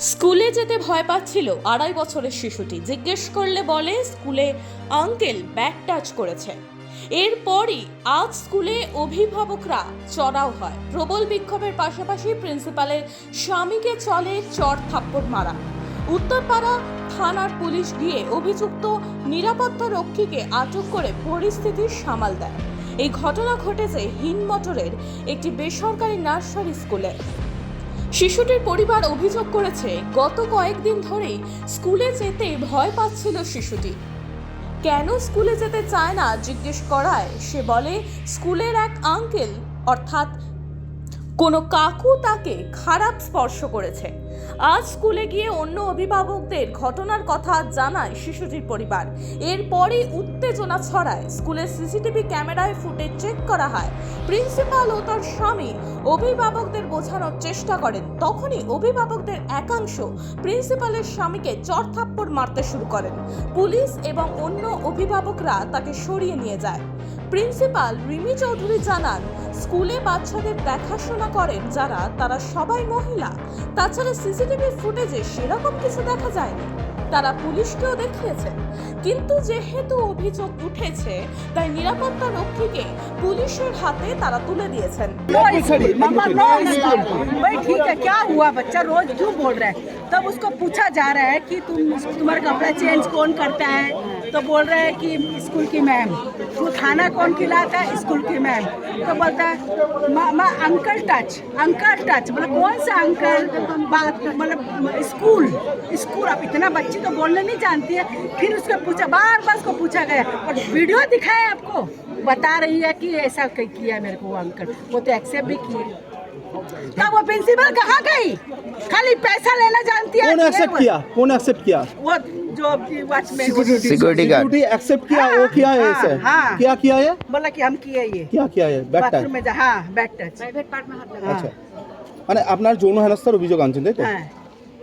স্কুলে যেতে ভয় পাচ্ছিল আড়াই বছরের শিশুটি। জিজ্ঞেস করলে বলে, স্কুলে আঙ্কেল ব্যাক টাচ করেছে। এরপরই আজ স্কুলে অভিভাবকরা চড়াও হয়। প্রবল বিক্ষোভের পাশাপাশি প্রিন্সিপালের স্বামীকে চলে চর থাপ্পড় মারা। উত্তরপাড়া থানার পুলিশ গিয়ে অভিযুক্ত নিরাপত্তা রক্ষীকে আটক করে পরিস্থিতি সামাল দেয়। এই ঘটনা ঘটেছে হিনমটরের একটি বেসরকারি নার্সারি স্কুলে। শিশুটির পরিবার অভিযোগ করেছে, গত কয়েকদিন ধরেই স্কুলে যেতে ভয় পাচ্ছিল শিশুটি। কেন স্কুলে যেতে চায় না, জিজ্ঞেস করায়, সে বলে, স্কুলের এক আঙ্কেল, অর্থাৎ কোনো কাকু তাকে খারাপ স্পর্শ করেছে। আজ স্কুলে গিয়ে অন্য অভিভাবকদের ঘটনার কথা জানায় শিশুটির পরিবার। এরপরই উত্তেজনা ছড়ায়। স্কুলের সিসিটিভি ক্যামেরায় ফুটেজ চেক করা হয়। প্রিন্সিপাল ও তার স্বামী অভিভাবকদের বোঝানোর চেষ্টা করেন। তখনই অভিভাবকদের একাংশ প্রিন্সিপালের স্বামীকে চড়থাপ্পড় মারতে শুরু করেন। পুলিশ এবং অন্য অভিভাবকরা তাকে সরিয়ে নিয়ে যায়। প্রিন্সিপাল রিমি চৌধুরী জানান স্কুলে বাচ্চাদের দেখাশোনা করেন যারা তারা সবাই মহিলা তাছাড়া সিসিটিভি ফুটেজে সেরকম কিছু দেখা যায়নি তারা পুলিশকেও দেখিয়েছেন কিন্তু যেহেতু অভিযোগ উঠেছে তাই নিরাপত্তা রক্ষীকে পুলিশের হাতে তারা তুলে দিয়েছেন मम्मा नो स्कूल भाई ठीक है क्या हुआ बच्चा रोज क्यों बोल रहा है तब उसको पूछा जा रहा है कि तुम तुम्हारा कपड़ा चेंज कौन करता है? तो बोल रहा है कि स्कूल की मैम तो खाना कौन खिलाता है? स्कूल की मैम तो बोलता है, "माँ- माँ अंकल टच अंकल टच मतलब कौन सा अंकल बात मतलब स्कूल स्कूल अब इतना बच्ची तो बोलने नहीं जानती है। फिर उसको पूछा, बार बार उसको पूछा गया। और वीडियो दिखाया आपको। बता रही है कि ऐसा किया मेरे को वो अंकल वो तो एक्सेप्ट भी किए। तब वो प्रिंसिपल कहाँ गई खाली पैसा लेना जानती है कौन एक्सेप्ट ये किया कौन एक्सेप्ट किया वो जो watchman security guard security accept किया वो किया है हाँ, ऐसे हाँ। क्या किया है बोला कि हम किए ये क्या किया है बैक টাচ बाथरूम में जा हाँ बैक टच प्राइवेट पार्ट में हाथ আচ্ছা মানে আপনার যৌন হেনস্থার অভিযোগ আনছেন তাই তো হ্যাঁ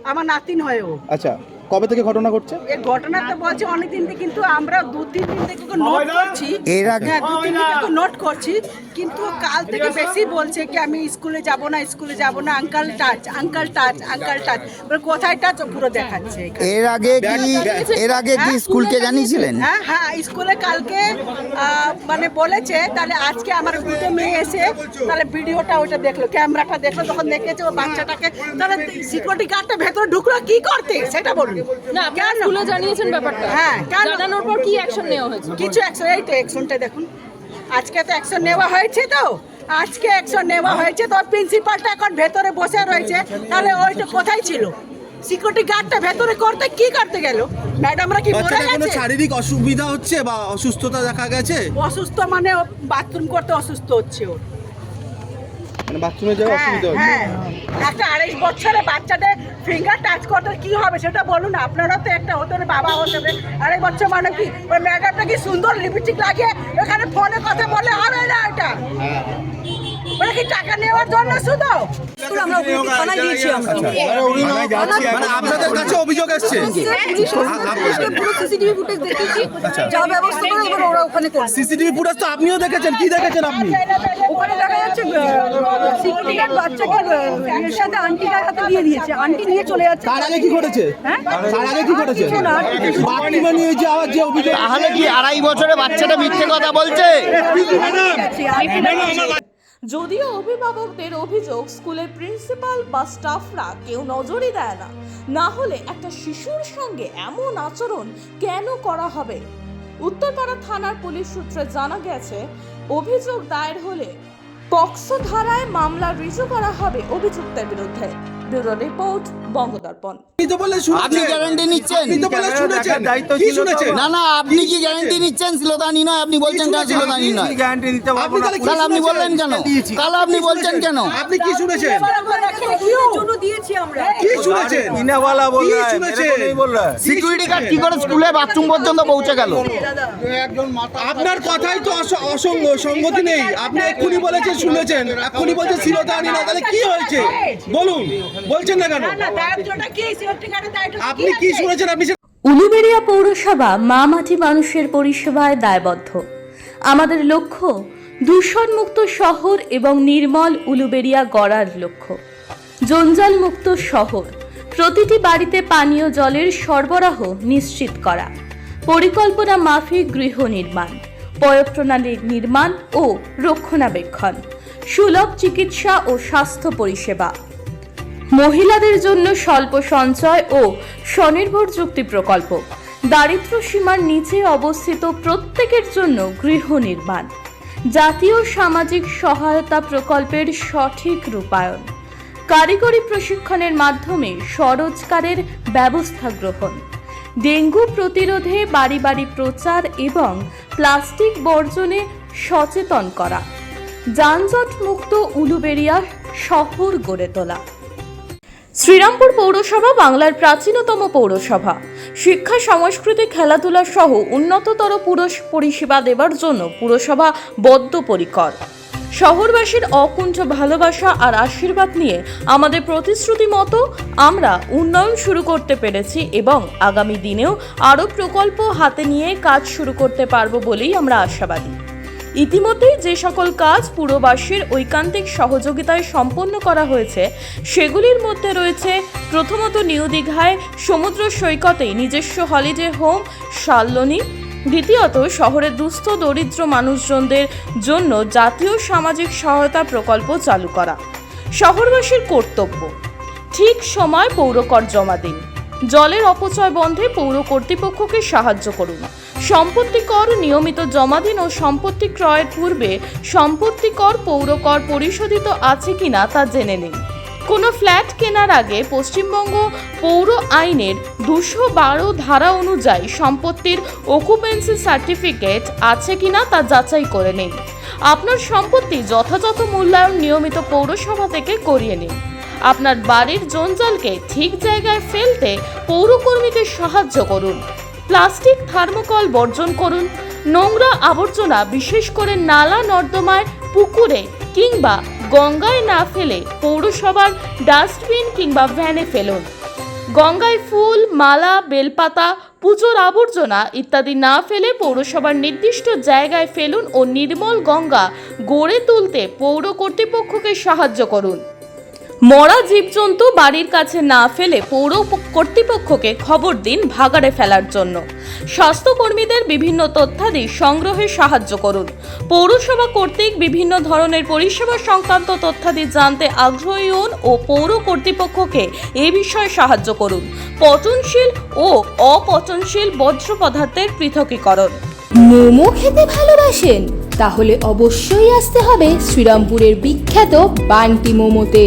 আমার নাতিন হয় ও আচ্ছা কবে থেকে ঘটনা ঘটছে? এই ঘটনা তো বলছে অনেক দিন থেকে কিন্তু আমরা দু তিন দিন থেকে নোট করছি। এর আগে- হ্যাঁ, দু তিন দিন থেকে নোট করছি। কিন্তু কাল থেকে বেশি বলছে কি আমি স্কুলে যাব না স্কুলে যাব না uncle touch uncle touch uncle touch কোথায় টাচ পুরো দেখাচ্ছে এর আগে কি এর আগে কি হ্যাঁ, স্কুলকে জানিয়েছিলেন? হ্যাঁ হ্যাঁ স্কুলে কালকে আহ, মানে বলেছে তাহলে আজকে আমার দুটো মেয়ে এসে তাহলে ভিডিওটা ওইটা দেখল ক্যামেরাটা দেখল তখন দেখেছে ও বাচ্চাটাকে তাহলে সিকিউরিটি গার্ডটা ভেতরে ঢুকলো কি করতে? সেটা বলুন। না আপনারা? স্কুলে জানিয়েছেন ব্যাপারটা। হ্যাঁ, কেন? জানানোর পর কি অ্যাকশন নেওয়া হয়েছে? কিছু অ্যাকশন এই তো অ্যাকশনটা দেখুন। আজকে তো অ্যাকশন নেওয়া হয়েছে তো। আজকে অ্যাকশন নেওয়া হয়েছে তো প্রিন্সিপালটা এখন ভেতরে বসে রয়েছে। তাহলে ওইটা কোথায় ছিল? সিকিউরিটি গার্ডটা ভেতরে করতে কি করতে গেল? ম্যাডামরা কি মরে বাচ্চাটা কোনো গেছে? শারীরিক অসুবিধা হচ্ছে বা অসুস্থতা দেখা গেছে? অসুস্থ মানে বাথরুম করতে অসুস্থ হচ্ছে ও। মানে বাথরুমে যাওয়া হ্যাঁ অসুবিধা হচ্ছে হ্যাঁ। একটা আড়াইশ বছরের বাচ্চাদের ফিঙ্গার টাচ করতে কি হবে সেটা বলুন আপনারা তো একটা হতে বাবা হতে হবে আড়াই বছর মানে কি? ওই ম্যাডামটা কি সুন্দর লিপস্টিক লাগিয়ে ওখানে ফোনে কথা বলে হবে না এটা ওরা কি টাকা নেওয়ার জন্য শুধু? মানে আপনাদের কাছে অভিযোগ এসছে? সিসিটিভি ফুটেজ আচ্ছা। সিসিটিভি তো আপনিও দেখেছেন। কি দেখেছেন আপনি? ওখানে দেখা যাচ্ছে সিকিউরিটি গার্ড বাচ্চাকে এর সাথে আন্টিটার হাতে দিয়ে দিয়েছে। আন্টি নিয়ে চলে যাচ্ছে। তার আগে কি ঘটেছে? হ্যাঁ? তার আগে কি ঘটেছে? বাথরুমে নিয়ে যে অভিযোগ তাহলে কি আড়াই বছরে বাচ্চাটা মিথ্যে কথা বলছে? যদিও অভিভাবকদের অভিযোগ স্কুলের প্রিন্সিপাল বা স্টাফরা কেউ নজরই দেয় না। না হলে একটা শিশুর সঙ্গে এমন আচরণ কেন করা হবে? উত্তরপাড়া থানার পুলিশ সূত্রে জানা গেছে, অভিযোগ দায়ের হলে পক্সো ধারায় মামলা রিজু করা হবে অভিযুক্তের বিরুদ্ধে। Bureau report Bangadarpan. আপনি গ্যারান্টি নিচ্ছেন আপনি তো কি শুনেছেন? না না আপনি কি গ্যারান্টি নিচ্ছেন? শ্লীলতাহানি নয় আপনি বলছেন না শ্লীলতাহানি নয়? আপনি তাহলে বললেন কেন? তাহলে আপনি বলছেন কেন? আপনি কি শুনেছেন? জন্য দিয়েছি আমরা? কি শুনেছেন? সিকিউরিটি গার্ড কি করে স্কুলে বাথরুম পর্যন্ত পৌঁছে গেল? আপনার কথাই তো অস- অসঙ্গ সঙ্গতি নেই। আপনি এক্ষুনি বলেছেন শুনেছেন। এক্ষুনি বলছেন না তাহলে কি হয়েছে? বলুন। বলছেন না কেন? না না দায়িত্বটা কি? সিকিউরিটি গার্ডের দায়িত্ব? আপনি কি শুনেছেন? আপনি উলুবেড়িয়া পৌরসভা মা মাটি মানুষের পরিষেবায় দায়বদ্ধ। আমাদের লক্ষ্য দূষণমুক্ত শহর এবং নির্মল উলুবেড়িয়া গড়ার লক্ষ্য। জঞ্জালমুক্ত শহর প্রতিটি বাড়িতে পানীয় জলের সরবরাহ নিশ্চিত করা। পরিকল্পনা মাফিক গৃহ নির্মাণ পয়ঃপ্রণালীর নির্মাণ ও রক্ষণাবেক্ষণ সুলভ চিকিৎসা ও স্বাস্থ্য পরিষেবা। মহিলাদের জন্য স্বল্প সঞ্চয় ও স্বনির্ভর চুক্তি প্রকল্প। দারিদ্র সীমার নিচে অবস্থিত প্রত্যেকের জন্য গৃহ নির্মাণ। জাতীয় সামাজিক সহায়তা প্রকল্পের সঠিক রূপায়ণ। কারিগরি প্রশিক্ষণের মাধ্যমে স্বরোজগারের ব্যবস্থা গ্রহণ। ডেঙ্গু প্রতিরোধে বাড়ি বাড়ি প্রচার এবং প্লাস্টিক বর্জনে সচেতন করা। যানজট মুক্ত উলুবেড়িয়া শহর গড়ে তোলা। শ্রীরামপুর পৌরসভা বাংলার প্রাচীনতম পৌরসভা। শিক্ষা, সংস্কৃতি, খেলাধুলা সহ উন্নততর পুরুষ পরিষেবা দেবার জন্য পুরসভা বদ্ধপরিকর। শহরবাসীর অকুণ্ঠ ভালোবাসা আর আশীর্বাদ নিয়ে আমাদের প্রতিশ্রুতি মতো আমরা উন্নয়ন শুরু করতে পেরেছি এবং আগামী দিনেও আরও প্রকল্প হাতে নিয়ে কাজ শুরু করতে পারব বলেই আমরা আশাবাদী। ইতিমধ্যেই যে সকল কাজ পুরবাসীর ঐকান্তিক সহযোগিতায় সম্পন্ন করা হয়েছে, সেগুলির মধ্যে রয়েছে প্রথমত নিউ দীঘায় সমুদ্র সৈকতে নিজস্ব হলিডে হোম শাল্লনী দ্বিতীয়ত, শহরের দুস্থ দরিদ্র মানুষজনদের জন্য জাতীয় সামাজিক সহায়তা প্রকল্প চালু করা। শহরবাসীর কর্তব্য, ঠিক সময় পৌরকর জমা দিন। জলের অপচয় বন্ধে পৌর কর্তৃপক্ষকে সাহায্য করুন। সম্পত্তি কর নিয়মিত জমা দিন ও সম্পত্তি ক্রয়ের পূর্বে সম্পত্তি কর পৌর কর পরিশোধিত আছে কিনা তা জেনে নিন। কোনো ফ্ল্যাট কেনার আগে পশ্চিমবঙ্গ পৌর আইনের দুশো বারো ধারা অনুযায়ী সম্পত্তির অকুপেন্সি সার্টিফিকেট আছে কিনা তা যাচাই করে নিন। আপনার সম্পত্তি যথাযথ মূল্যায়ন নিয়মিত পৌরসভা থেকে করিয়ে নিন। আপনার বাড়ির জঞ্জালকে ঠিক জায়গায় ফেলতে পৌরকর্মীকে সাহায্য করুন। প্লাস্টিক থার্মোকল বর্জন করুন। নোংরা আবর্জনা বিশেষ করে নালা নর্দমায়, পুকুরে কিংবা গঙ্গায় না ফেলে পৌরসভার ডাস্টবিন কিংবা ভ্যানে ফেলুন। গঙ্গায় ফুল, মালা, বেলপাতা, পুজোর আবর্জনা ইত্যাদি না ফেলে পৌরসভার নির্দিষ্ট জায়গায় ফেলুন ও নির্মল গঙ্গা গড়ে তুলতে পৌর কর্তৃপক্ষকে সাহায্য করুন। মরা জীবজন্তু বাড়ির কাছে না ফেলে পৌর কর্তৃপক্ষকে খবর দিন ভাগাড়ে ফেলার জন্য। স্বাস্থ্যকর্মীদের বিভিন্ন তথ্যাদি সংগ্রহে সাহায্য করুন। পৌরসভা কর্তৃক বিভিন্ন ধরনের পরিষেবা সংক্রান্ত তথ্যাদি জানতে আগ্রহী হন ও পৌর কর্তৃপক্ষকে এ বিষয়ে সাহায্য করুন। পচনশীল ও অপচনশীল বজ্র পদার্থের পৃথকীকরণ। মোমো খেতে ভালোবাসেন? তাহলে অবশ্যই আসতে হবে শ্রীরামপুরের বিখ্যাত বান্টি মোমোতে।